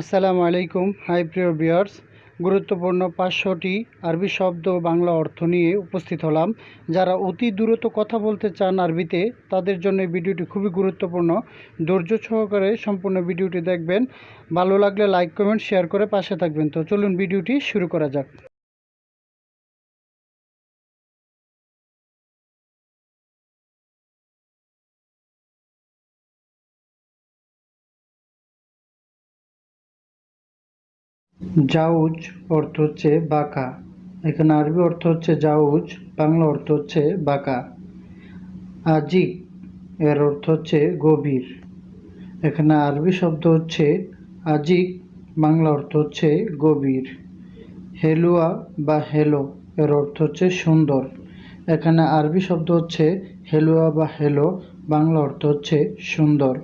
আসসালামু আলাইকুম, হাই প্রিয় বিয়ার্স গুরুত্বপূর্ণ পাঁচশোটি আরবি শব্দ বাংলা অর্থ নিয়ে উপস্থিত হলাম। যারা অতি দূরত কথা বলতে চান আরবিতে, তাদের জন্য ভিডিওটি খুবই গুরুত্বপূর্ণ। ধৈর্য সহকারে সম্পূর্ণ ভিডিওটি দেখবেন। ভালো লাগলে লাইক, কমেন্ট, শেয়ার করে পাশে থাকবেন। তো চলুন ভিডিওটি শুরু করা যাক। জাউজ অর্থ হচ্ছে বাঁকা। এখানে আরবি অর্থ হচ্ছে জাউজ, বাংলা অর্থ হচ্ছে বাঁকা। আজিক এর অর্থ হচ্ছে গভীর। এখানে আরবি শব্দ হচ্ছে আজিক, বাংলা অর্থ হচ্ছে গভীর। হেলুয়া বা হেলো এর অর্থ হচ্ছে সুন্দর। এখানে আরবি শব্দ হচ্ছে হেলুয়া বা হেলো, বাংলা অর্থ হচ্ছে সুন্দর।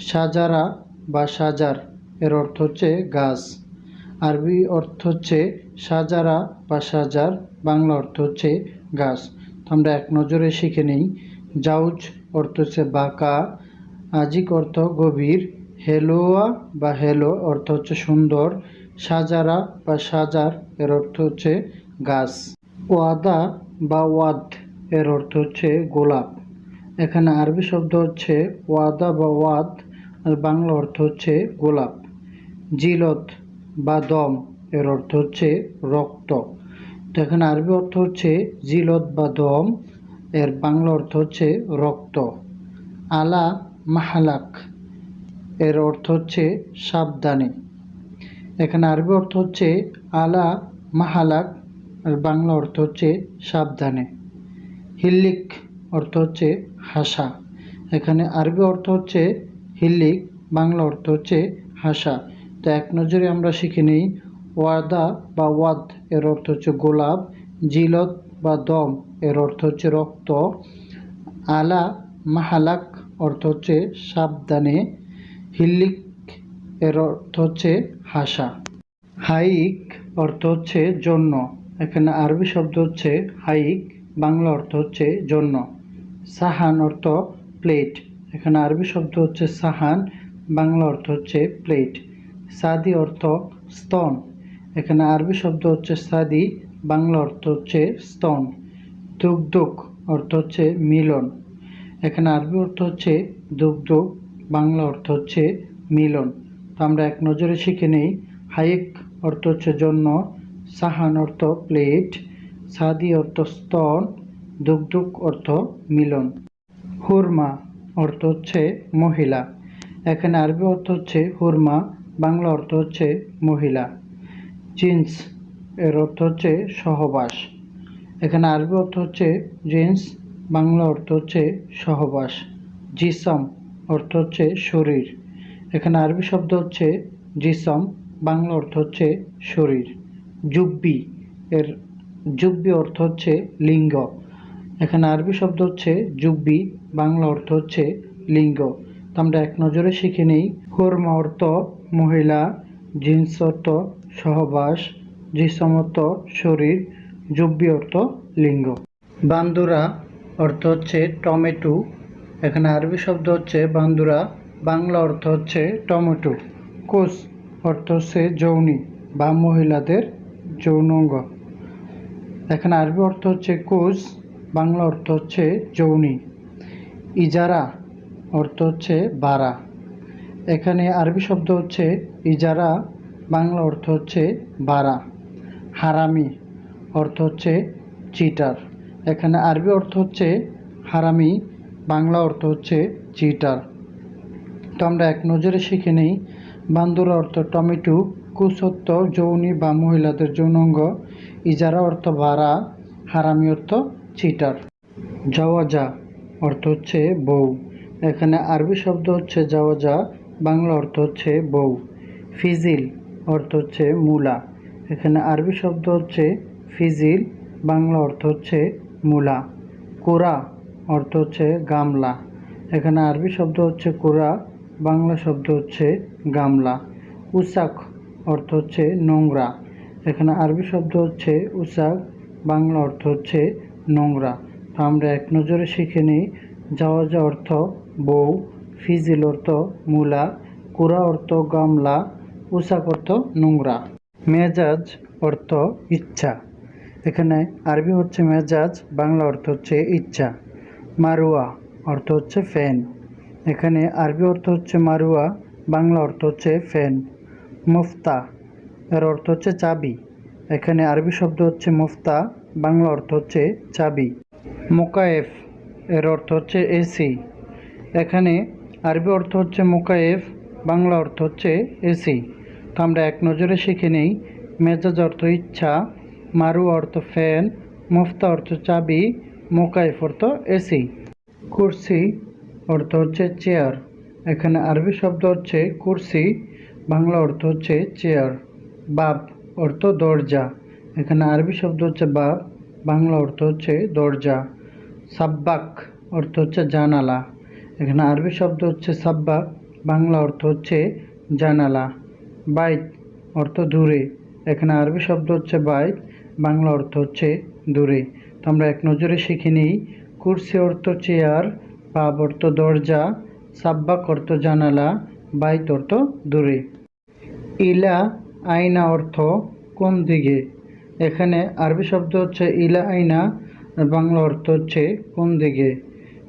সাজারা বা সাজার এর অর্থ হচ্ছে গাছ। আরবি অর্থ হচ্ছে সাজারা বা সাজার, বাংলা অর্থ হচ্ছে গাছ। তো আমরা এক নজরে শিখে নিই। জাউজ অর্থ হচ্ছে বাঁকা, আজিক অর্থ গভীর, হেলোয়া বা হেলো অর্থ হচ্ছে সুন্দর, সাজারা বা সাজার এর অর্থ হচ্ছে গাছ। ওয়াদা বা ওয়াদ এর অর্থ হচ্ছে গোলাপ। এখানে আরবি শব্দ হচ্ছে ওয়াদা বা ওয়াদ, আর বাংলা অর্থ হচ্ছে গোলাপ। জিলত বা দম, এর অর্থ হচ্ছে রক্ত। তো এখানে আরবি অর্থ হচ্ছে জিলত বা দম, এর বাংলা অর্থ হচ্ছে রক্ত। আলা মাহালাক, এর অর্থ হচ্ছে সাবধানে। এখানে আরবি অর্থ হচ্ছে আলা মাহালাক, আর বাংলা অর্থ হচ্ছে সাবধানে। হিল্লিক অর্থ হচ্ছে হাসা। এখানে আরবি অর্থ হচ্ছে হিল্লিক, বাংলা অর্থ হচ্ছে হাসা। তো এক নজরে আমরা শিখে নিই, ওয়াদা বা ওয়াদ এর অর্থ হচ্ছে গোলাপ, জিলত বা দম এর অর্থ হচ্ছে রক্ত, আলা মাহালাক অর্থ হচ্ছে সাবধানে, হিল্লিক এর অর্থ হচ্ছে হাসা। হাইক অর্থ হচ্ছে জন্য, এখানে আরবি শব্দ হচ্ছে হাইক, বাংলা অর্থ হচ্ছে জন্য। সাহান অর্থ প্লেট এখানে আরবি শব্দ হচ্ছে সাহান, বাংলা অর্থ হচ্ছে প্লেট সাদি অর্থ স্তন। এখানে আরবি শব্দ হচ্ছে সাদি, বাংলা অর্থ হচ্ছে স্তন। দুগ্ধক অর্থ হচ্ছে মিলন। এখানে আরবি অর্থ হচ্ছে দুগ্ধক বাংলা অর্থ হচ্ছে মিলন। তো আমরা এক নজরে শিখে নেই, হাইক অর্থ হচ্ছে জন্য, সাহান অর্থ প্লেট, সাদি অর্থ স্তন দুগ্ধক অর্থ মিলন। হুরমা অর্থ হচ্ছে মহিলা। এখানে আরবি অর্থ হচ্ছে হুরমা বাংলা অর্থ হচ্ছে মহিলা। জিন্স এর অর্থ হচ্ছে সহবাস। এখানে আরবি অর্থ হচ্ছে জিন্স, বাংলা অর্থ হচ্ছে সহবাস। জিসম অর্থ হচ্ছে শরীর। এখানে আরবি শব্দ হচ্ছে জিসম, বাংলা অর্থ হচ্ছে শরীর। জুব্বি এর, জুব্বি অর্থ হচ্ছে লিঙ্গ। এখানে আরবি শব্দ হচ্ছে জুব্বি, বাংলা অর্থ হচ্ছে লিঙ্গ। তো আমরা এক নজরে শিখে নিই। হোরমা অর্থ মহিলা জিন্স অর্থ সহবাস জিসম অর্থ শরীর যুব্বি অর্থ লিঙ্গ। বান্দুরা অর্থ হচ্ছে টমেটো। এখানে আরবি শব্দ হচ্ছে বান্দুরা, বাংলা অর্থ হচ্ছে টমেটো। কোষ অর্থ হচ্ছে যৌনি বা মহিলাদের যৌনাঙ্গ এখানে আরবি অর্থ হচ্ছে কোষ বাংলা অর্থ হচ্ছে যৌনি। ইজারা অর্থ হচ্ছে বাড়া এখানে আরবি শব্দ হচ্ছে ইজারা, বাংলা অর্থ হচ্ছে বাড়া হারামি অর্থ হচ্ছে চিটার। এখানে আরবি অর্থ হচ্ছে হারামি, বাংলা অর্থ হচ্ছে চিটার। তো আমরা এক নজরে শিখে নিই বান্দুরা অর্থ টমেটো, কুসত্ব, যৌনি বা মহিলাদের যৌনাঙ্গ। ইজারা অর্থ ভাড়া হারামি অর্থ চিটার। জওয়াজা অর্থ হচ্ছে বউ। এখানে আরবি শব্দ হচ্ছে জাওয়াজা বাংলা অর্থ হচ্ছে বউ, ফিজিল অর্থ হচ্ছে মূলা। এখানে আরবি শব্দ হচ্ছে ফিজিল, বাংলা অর্থ হচ্ছে মূলা। কোরা অর্থ হচ্ছে গামলা। এখানে আরবি শব্দ হচ্ছে কোরা, বাংলা শব্দ হচ্ছে গামলা। উসাক অর্থ হচ্ছে নোংরা। এখানে আরবি শব্দ হচ্ছে উসাক, বাংলা অর্থ হচ্ছে নোংরা। আমরা এক নজরে শিখে নিই, যাওয়া যা অর্থ বউ ফিজিল অর্থ মূলা, কুড়া অর্থ গামলা উসাক অর্থ নোংরা। মেজাজ অর্থ ইচ্ছা। এখানে আরবি হচ্ছে মেজাজ, বাংলা অর্থ হচ্ছে ইচ্ছা। মারুয়া অর্থ হচ্ছে ফ্যান। এখানে আরবি অর্থ হচ্ছে মারুয়া, বাংলা অর্থ হচ্ছে ফ্যান। মুফতা এর অর্থ হচ্ছে চাবি। এখানে আরবি শব্দ হচ্ছে মুফতা, বাংলা অর্থ হচ্ছে চাবি। মোকায়েফ এর অর্থ হচ্ছে এসি। এখানে আরবি অর্থ হচ্ছে মোকায়েফ, বাংলা অর্থ হচ্ছে এসি। তো আমরা এক নজরে শিখে নেই, মেজাজ অর্থ ইচ্ছা, মারু অর্থ ফ্যান, মুফতা অর্থ চাবি, মোকায়েফ অর্থ এসি। কুরসি অর্থ হচ্ছে চেয়ার, এখানে আরবি শব্দ হচ্ছে কুরসি, বাংলা অর্থ হচ্ছে চেয়ার। বাব অর্থ দরজা, এখানে আরবি শব্দ হচ্ছে বাব, বাংলা অর্থ হচ্ছে দরজা। সাব্বাক অর্থ হচ্ছে জানালা এখানে আরবি শব্দ হচ্ছে সাব্বাক বাংলা অর্থ হচ্ছে জানালা। বাইত অর্থ দূরে। এখানে আরবি শব্দ হচ্ছে বাইত, বাংলা অর্থ হচ্ছে দূরে। তো আমরা এক নজরে শিখে নিই, কুরসি অর্থ চেয়ার পাব অর্থ দরজা, সাব্বাক অর্থ জানালা, বাইত অর্থ দূরে। ইলা আয়না অর্থ কোন দিকে? এখানে আরবি শব্দ হচ্ছে ইলা আয়না বাংলা অর্থ হচ্ছে কোন দিকে?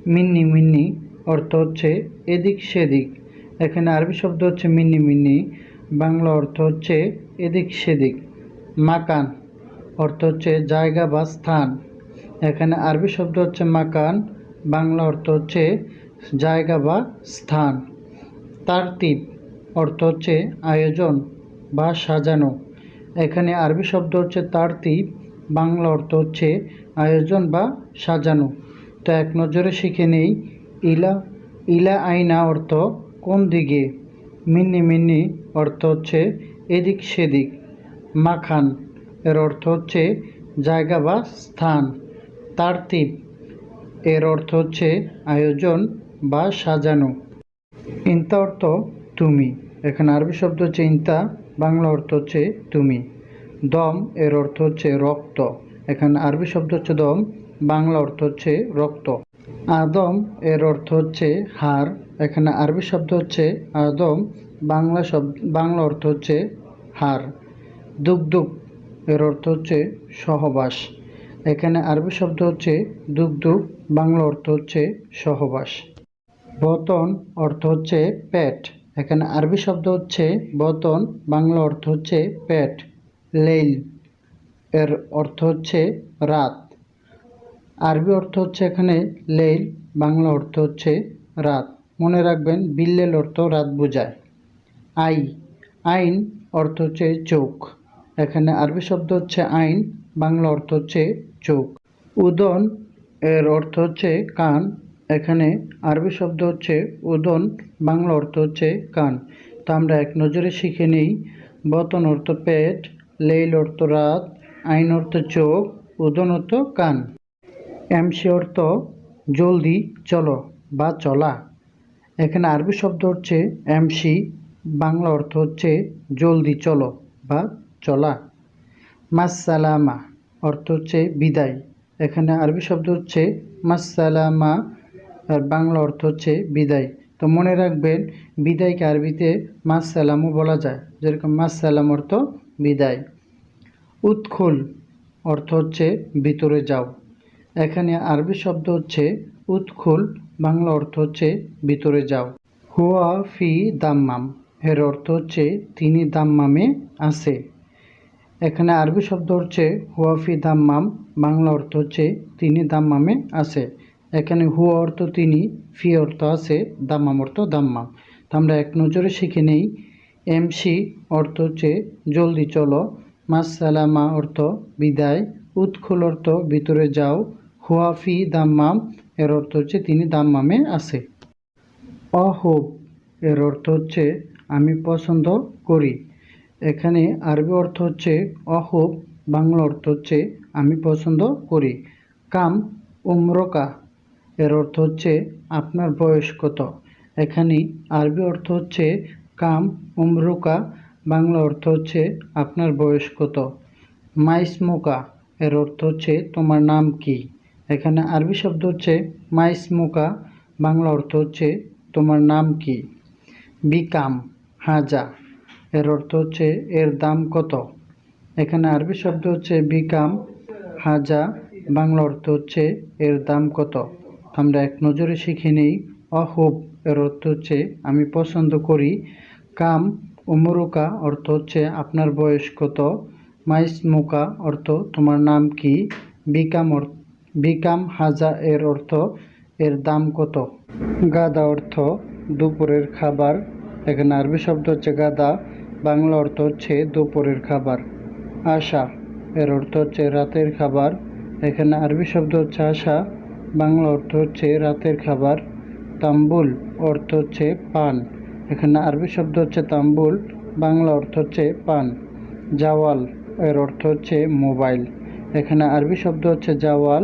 মিন্নি মিন্নি। অর্থ হচ্ছে এদিক সেদিক। এখানে আরবি শব্দ হচ্ছে মিন্নি মিনি, বাংলা অর্থ হচ্ছে এদিক সেদিক। মাকান অর্থ হচ্ছে জায়গা বা স্থান। এখানে আরবি শব্দ হচ্ছে মাকান, বাংলা অর্থ হচ্ছে জায়গা বা স্থান। তারতিব অর্থ হচ্ছে আয়োজন বা সাজানো। এখানে আরবি শব্দ হচ্ছে তারতিব, বাংলা অর্থ হচ্ছে আয়োজন বা সাজানো। তো এক নজরে শিখে নেই ইলা ইলা আইনা অর্থ কোন দিকে? মিন্নি মিন্নি অর্থ হচ্ছে এদিক সেদিক। মাখান এর অর্থ হচ্ছে জায়গা বা স্থান। তারতিব এর অর্থ হচ্ছে আয়োজন বা সাজানো। ইন্তা অর্থ তুমি। এখানে আরবি শব্দ হচ্ছে ইন্তা, বাংলা অর্থ হচ্ছে তুমি। দম এর অর্থ হচ্ছে রক্ত। এখানে আরবি শব্দ হচ্ছে দম, বাংলা অর্থ হচ্ছে রক্ত। আদম এর অর্থ হচ্ছে হার, এখানে আরবি শব্দ হচ্ছে আদম, বাংলা শব্দ, বাংলা অর্থ হচ্ছে হার। দুগদুগ এর অর্থ হচ্ছে সহবাস, এখানে আরবি শব্দ হচ্ছে দুগদুগ, বাংলা অর্থ হচ্ছে সহবাস। বতন অর্থ হচ্ছে পেট, এখানে আরবি শব্দ হচ্ছে বতন, বাংলা অর্থ হচ্ছে পেট, লেইল এর অর্থ হচ্ছে রাত। আরবি অর্থ হচ্ছে এখানে লেইল, বাংলা অর্থ হচ্ছে রাত। মনে রাখবেন, বিল্লেল অর্থ রাত বোঝায়। আই, আইন অর্থ হচ্ছে চোখ। এখানে আরবি শব্দ হচ্ছে আইন, বাংলা অর্থ হচ্ছে চোখ। উদন এর অর্থ হচ্ছে কান। এখানে আরবি শব্দ হচ্ছে উদন, বাংলা অর্থ হচ্ছে কান। তো আমরা এক নজরে শিখে নিই, বতন অর্থ পেট, লেইল অর্থ রাত, আইন অর্থ চোখ, উদন অর্থ কান। এমসি অর্থ জলদি চলো বা চলা। এখানে আরবি শব্দ হচ্ছে এমসি বাংলা অর্থ হচ্ছে জলদি চলো বা চলা। মাসালামা অর্থ হচ্ছে বিদায়। এখানে আরবি শব্দ হচ্ছে মাসালামা আর বাংলা অর্থ হচ্ছে বিদায়। তো মনে রাখবেন, বিদায়কে আরবিতে মাসালামও বলা যায়। যেরকম মাসালাম অর্থ বিদায়। উৎখুল অর্থ হচ্ছে ভিতরে যাও। এখানে আরবি শব্দ হচ্ছে উৎখুল, বাংলা অর্থ হচ্ছে ভিতরে যাও। হুয়া ফি দাম্মাম, এর অর্থ হচ্ছে তিনি দাম্মামে আছে। এখানে আরবি শব্দ হচ্ছে হুয়াফি দাম্মাম, বাংলা অর্থ হচ্ছে তিনি দাম্মামে আছে। এখানে হুয়া অর্থ তিনি, ফি অর্থ আছে, দাম্মাম অর্থ দাম্মাম। তো আমরা এক নজরে শিখে নেই, এমসি অর্থ হচ্ছে জলদি চলো মাসালামা অর্থ বিদায়, উৎখুল অর্থ ভিতরে যাও হুয়াফি দাম্মাম, এর অর্থ হচ্ছে তিনি দাম্মামে আছে। অহুব, এর অর্থ হচ্ছে আমি পছন্দ করি। এখানে আরবি অর্থ হচ্ছে অহুব, বাংলা অর্থ হচ্ছে আমি পছন্দ করি। কাম, উমরকা, এর অর্থ হচ্ছে আপনার বয়স কত। এখানে আরবি অর্থ হচ্ছে কাম, উমরুকা, বাংলা অর্থ হচ্ছে আপনার বয়স কত। মাইসমোকা, এর অর্থ হচ্ছে তোমার নাম কি। এখানে আরবি শব্দ হচ্ছে মাইসমুকা, বাংলা অর্থ হচ্ছে তোমার নাম কি? বিকাম, হাজা। এর অর্থ হচ্ছে এর দাম কত? এখানে আরবি শব্দ হচ্ছে বিকাম, হাজা, বাংলা অর্থ হচ্ছে এর দাম কত? আমরা এক নজরে শিখে নিই। অহুব, এর অর্থ হচ্ছে আমি পছন্দ করি। কাম, উমরুকা, অর্থ হচ্ছে আপনার বয়স কত? মাইস মুকা অর্থ তোমার নাম কি? বিকাম অর্থ বিকাম হাজা এর অর্থ, এর দাম কত? গাদা অর্থ, দুপুরের খাবার। এখানে আরবি শব্দ হচ্ছে গাদা, বাংলা অর্থ হচ্ছে দুপুরের খাবার। আশা এর অর্থ হচ্ছে রাতের খাবার। এখানে আরবি শব্দ হচ্ছে আশা, বাংলা অর্থ হচ্ছে রাতের খাবার। তাম্বুল অর্থ হচ্ছে পান। এখানে আরবি শব্দ হচ্ছে তাম্বুল, বাংলা অর্থ হচ্ছে পান। জাওয়াল এর অর্থ হচ্ছে মোবাইল। এখানে আরবি শব্দ হচ্ছে জাওয়াল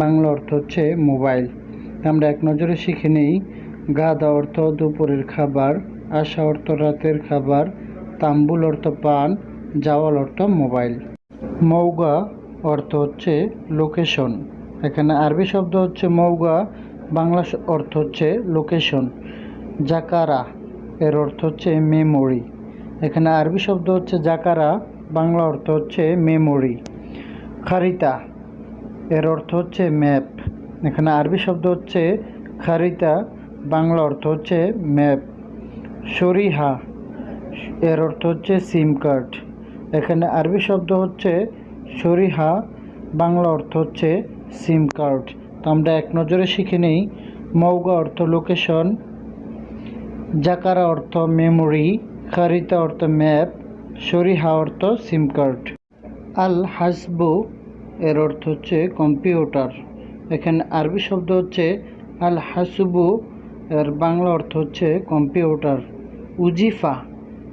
বাংলা অর্থ হচ্ছে মোবাইল। আমরা এক নজরে শিখে নিই গাদা অর্থ দুপুরের খাবার, আশা অর্থ রাতের খাবার, তাম্বুল অর্থ পান, জাওয়াল অর্থ মোবাইল। মৌগা অর্থ হচ্ছে লোকেশন। এখানে আরবি শব্দ হচ্ছে মৌগা, বাংলা অর্থ হচ্ছে লোকেশন। জাকারা এর অর্থ হচ্ছে মেমোরি এখানে আরবি শব্দ হচ্ছে জাকারা, বাংলা অর্থ হচ্ছে মেমোরি খারিতা এর অর্থ হচ্ছে ম্যাপ। এখানে আরবি শব্দ হচ্ছে খারিতা, বাংলা অর্থ হচ্ছে ম্যাপ। শরিহা, এর অর্থ হচ্ছে সিম কার্ড। এখানে আরবি শব্দ হচ্ছে শরিহা, বাংলা অর্থ হচ্ছে সিম কার্ড। তো আমরা এক নজরে শিখে নেই, মৌগা অর্থ লোকেশন, জাকারা অর্থ মেমোরি, খারিতা অর্থ ম্যাপ, শরিহা অর্থ সিম কার্ড। আল হাসবু এর অর্থ হচ্ছে কম্পিউটার এখানে আরবি শব্দ হচ্ছে আল হাসবু এর বাংলা অর্থ হচ্ছে কম্পিউটার উজিফা,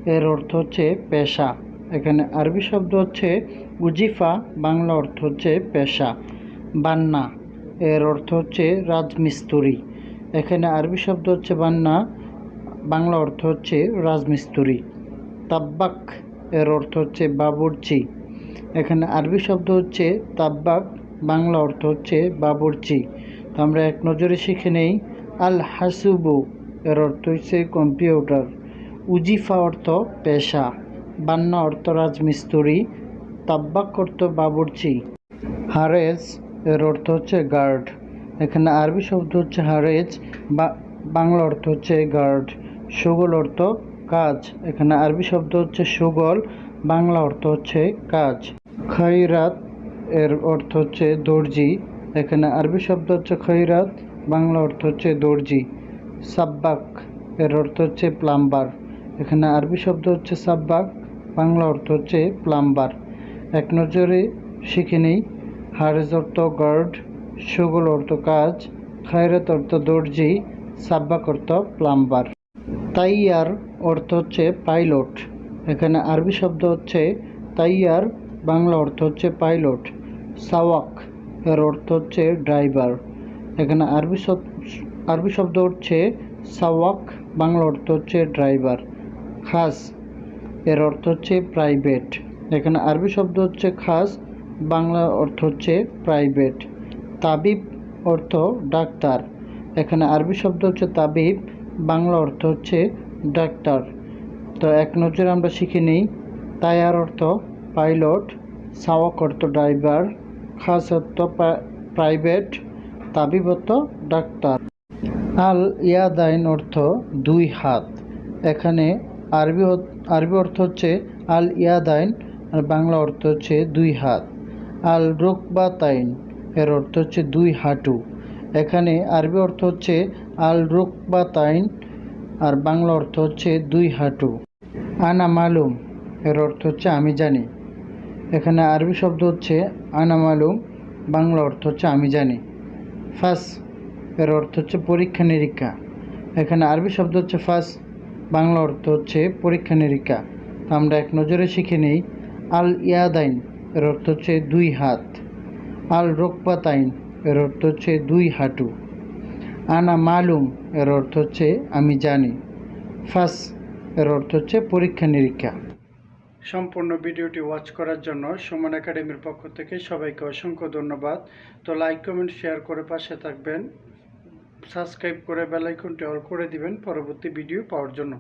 এর অর্থ হচ্ছে পেশা। এখানে আরবি শব্দ হচ্ছে উজিফা, বাংলা অর্থ হচ্ছে পেশা। বান্না, এর অর্থ হচ্ছে রাজমিস্ত্রি। এখানে আরবি শব্দ হচ্ছে বান্না, বাংলা অর্থ হচ্ছে রাজমিস্ত্রি। তাব্বাক, এর অর্থ হচ্ছে বাবুর্চি। এখানে আরবি শব্দ হচ্ছে তাব্বাক, বাংলা অর্থ হচ্ছে বাবুর্চি। তো আমরা এক নজরে শিখে নেই আল হাসুবু এর অর্থ হচ্ছে কম্পিউটার। উজিফা অর্থ পেশা, বান্না অর্থ রাজমিস্ত্রি, তাব্বাক অর্থ বাবুর্চি। হারেজ, এর অর্থ হচ্ছে গার্ড। এখানে আরবি শব্দ হচ্ছে হারেজ, বা বাংলা অর্থ হচ্ছে গার্ড। সুগল অর্থ কাজ, এখানে আরবি শব্দ হচ্ছে সুগল বাংলা অর্থ হচ্ছে কাজ। খৈরাত এর অর্থ হচ্ছে দর্জি। এখানে আরবি শব্দ হচ্ছে খৈরাত, বাংলা অর্থ হচ্ছে দর্জি। সাব্বাক এর অর্থ হচ্ছে প্লাম্বার। এখানে আরবি শব্দ হচ্ছে সাব্বাক, বাংলা অর্থ হচ্ছে প্লাম্বার। এক নজরে শিখে নেই। হারেজ অর্থ গার্ড, সুগল অর্থ কাজ খায়রাত অর্থ দর্জি, সাব্বাক অর্থ প্লাম্বার। তাইয়ার অর্থ হচ্ছে পাইলট। এখানে আরবি শব্দ হচ্ছে তাইয়ার, বাংলা অর্থ হচ্ছে পাইলট, সাওয়াক, এর অর্থ হচ্ছে ড্রাইভার। এখানে আরবি আরবি শব্দ হচ্ছে সাওয়াক, বাংলা অর্থ হচ্ছে ড্রাইভার, খাস, এর অর্থ হচ্ছে প্রাইভেট। এখানে আরবি শব্দ হচ্ছে খাস, বাংলা অর্থ হচ্ছে প্রাইভেট। তাবিব অর্থ ডাক্তার। এখানে আরবি শব্দ হচ্ছে তাবিব, বাংলা অর্থ হচ্ছে ডাক্তার। তো এক নজরে আমরা শিখে নিই। তায়ার অর্থ, পাইলট সাওয়াক অর্থ ড্রাইভার খাস অর্থ প্রাইভেট তাবিব অর্থ ডাক্তার। আল ইয়াদাইন অর্থ, দুই হাত। এখানে আরবি আরবি অর্থ হচ্ছে আল ইয়াদাইন, আর বাংলা অর্থ হচ্ছে দুই হাত। আল রুকবাতাইন, এর অর্থ হচ্ছে দুই হাঁটু। এখানে আরবি অর্থ হচ্ছে আল রুকবাতাইন, আর বাংলা অর্থ হচ্ছে দুই হাঁটু। আনা মালুম, এর অর্থ হচ্ছে আমি জানি। এখানে আরবি শব্দ হচ্ছে আনা মালুম, বাংলা অর্থ হচ্ছে আমি জানি। ফাস, এর অর্থ হচ্ছে পরীক্ষা নিরীক্ষা। এখানে আরবি শব্দ হচ্ছে ফাস, বাংলা অর্থ হচ্ছে পরীক্ষা নিরীক্ষা। তো আমরা এক নজরে শিখে নিই, আল ইয়াদাইন, এর অর্থ হচ্ছে দুই হাত। আল রোকপাতাইন এর অর্থ হচ্ছে দুই হাঁটু। আনা মালুম, এর অর্থ হচ্ছে আমি জানি। ফাস এর অর্থ হচ্ছে পরীক্ষা নিরীক্ষা। সম্পূর্ণ ভিডিওটি ওয়াচ করার জন্য সুমন একাডেমির পক্ষ থেকে সবাইকে অসংখ্য ধন্যবাদ। তো লাইক কমেন্ট শেয়ার করে পাশে থাকবেন। সাবস্ক্রাইব করে বেলাইকনটি অল করে দিবেন পরবর্তী ভিডিও পাওয়ার জন্য।